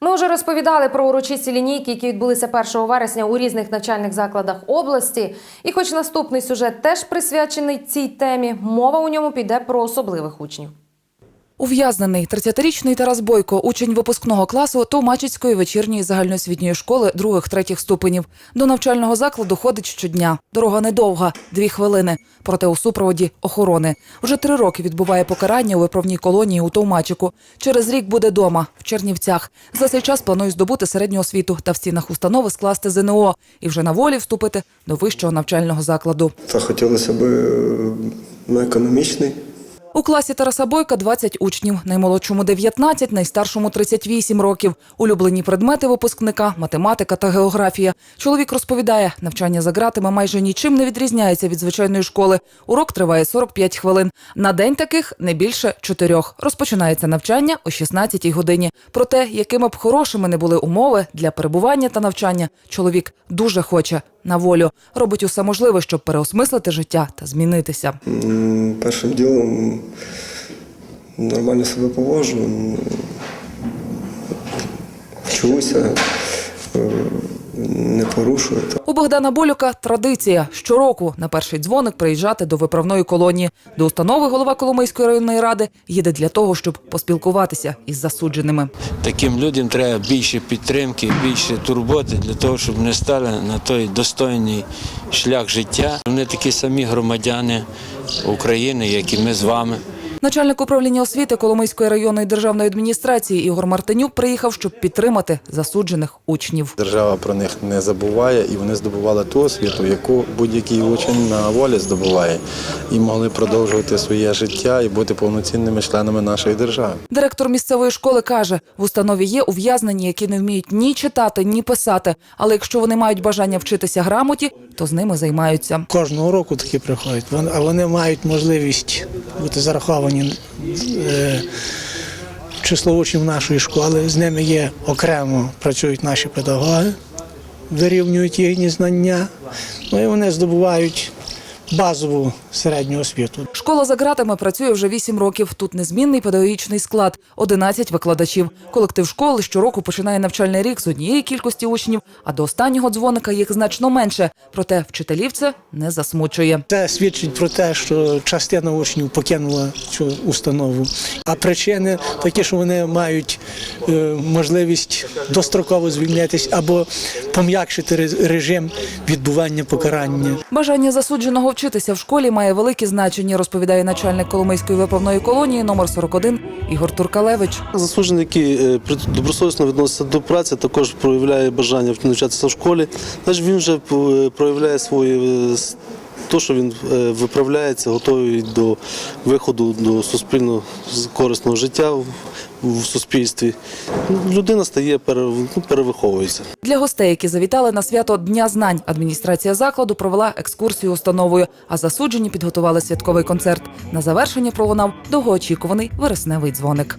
Ми вже розповідали про урочисті лінійки, які відбулися 1 вересня у різних навчальних закладах області. І хоч наступний сюжет теж присвячений цій темі, мова у ньому піде про особливих учнів. Ув'язнений 30-річний Тарас Бойко, учень випускного класу Товмачицької вечірньої загальноосвітньої школи других-третіх ступенів. До навчального закладу ходить щодня. Дорога недовга, дві хвилини. Проте у супроводі охорони. Вже три роки відбуває покарання у виправній колонії у Товмачику. Через рік буде дома в Чернівцях. За цей час планує здобути середню освіту та в стінах установи скласти ЗНО і вже на волі вступити до вищого навчального закладу. Та хотілося б е, на економічний. У класі Тараса Бойка 20 учнів, наймолодшому 19, найстаршому 38 років. Улюблені предмети випускника математика та географія. Чоловік розповідає, навчання за ґратами майже нічим не відрізняється від звичайної школи. Урок триває 45 хвилин. На день таких не більше чотирьох. Розпочинається навчання о 16 годині. Про те, якими б хорошими не були умови для перебування та навчання, чоловік дуже хоче на волю. Робить усе можливе, щоб переосмислити життя та змінитися. Першим ділом нормально себе поводжу, вчуся, не У Богдана Болюка традиція щороку на перший дзвоник приїжджати до виправної колонії. До установи голова Коломийської районної ради їде для того, щоб поспілкуватися із засудженими. Таким людям треба більше підтримки, більше турботи для того, щоб вони стали на той достойний шлях життя. Вони такі самі громадяни України, як і ми з вами. Начальник управління освіти Коломийської районної державної адміністрації Ігор Мартинюк приїхав, щоб підтримати засуджених учнів. Держава про них не забуває, і вони здобували ту освіту, яку будь-який учень на волі здобуває, і могли продовжувати своє життя і бути повноцінними членами нашої держави. Директор місцевої школи каже, в установі є ув'язнені, які не вміють ні читати, ні писати. Але якщо вони мають бажання вчитися грамоті, то з ними займаються. Кожного року такі приходять, Вон- а вони мають можливість бути зараховані е, в число учнів нашої школи. З ними є окремо працюють наші педагоги, вирівнюють їхні знання. Ну і вони здобувають базову середню освіту. Школа за ґратами працює вже 8 років. Тут незмінний педагогічний склад, 11 викладачів. Колектив школи щороку починає навчальний рік з однієї кількості учнів, а до останнього дзвоника їх значно менше. Проте вчителів це не засмучує. Це свідчить про те, що частина учнів покинула цю установу. А причини такі, що вони мають можливість достроково звільнитись або пом'якшити режим відбування покарання. Бажання засудженого вчитися в школі має велике значення, розповідає начальник Коломийської виправної колонії номер 41 Ігор Туркалевич. Засуджений, який е, при- добросовісно відноситься до праці, також проявляє бажання навчатися в школі. Значить, він вже е, проявляє своє е, с- то, що він е, виправляється, готовий до виходу до суспільно корисного життя в, суспільстві. Людина стає ну, перевиховується. Для гостей, які завітали на свято Дня знань, адміністрація закладу провела екскурсію установою, а засуджені підготували святковий концерт. На завершення пролунав довгоочікуваний вересневий дзвоник.